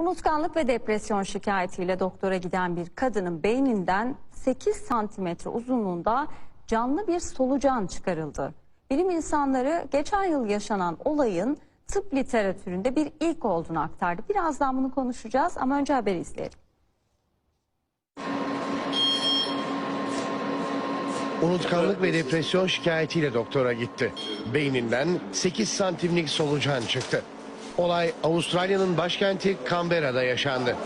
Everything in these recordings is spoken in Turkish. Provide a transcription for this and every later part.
Unutkanlık ve depresyon şikayetiyle doktora giden bir kadının beyninden 8 santimetre uzunluğunda canlı bir solucan çıkarıldı. Bilim insanları geçen yıl yaşanan olayın tıp literatüründe bir ilk olduğunu aktardı. Birazdan bunu konuşacağız ama önce haberi izleyelim. Unutkanlık ve depresyon şikayetiyle doktora gitti. Beyninden 8 santimlik solucan çıktı. Olay Avustralya'nın başkenti Canberra'da yaşandı.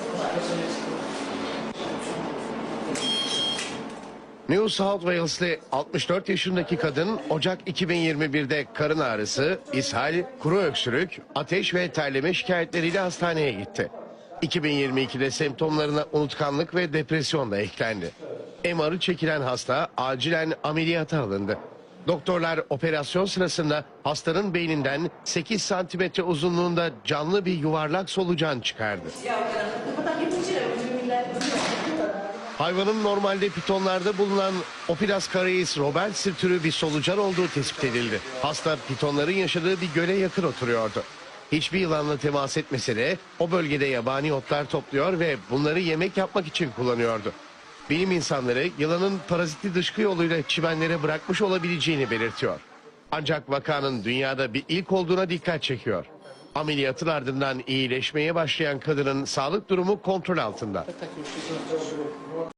New South Wales'li 64 yaşındaki kadın Ocak 2021'de karın ağrısı, ishal, kuru öksürük, ateş ve terleme şikayetleriyle hastaneye gitti. 2022'de semptomlarına unutkanlık ve depresyon da eklendi. MR'ı çekilen hasta acilen ameliyata alındı. Doktorlar operasyon sırasında hastanın beyninden 8 santimetre uzunluğunda canlı bir yuvarlak solucan çıkardı. Hayvanın normalde pitonlarda bulunan Opilas careis robertsi türü bir solucan olduğu tespit edildi. Hasta pitonların yaşadığı bir göle yakın oturuyordu. Hiçbir yılanla temas etmese de o bölgede yabani otlar topluyor ve bunları yemek yapmak için kullanıyordu. Bilim insanları yılanın parazitli dışkı yoluyla çimenlere bırakmış olabileceğini belirtiyor. Ancak vakanın dünyada bir ilk olduğuna dikkat çekiyor. Ameliyatın ardından iyileşmeye başlayan kadının sağlık durumu kontrol altında.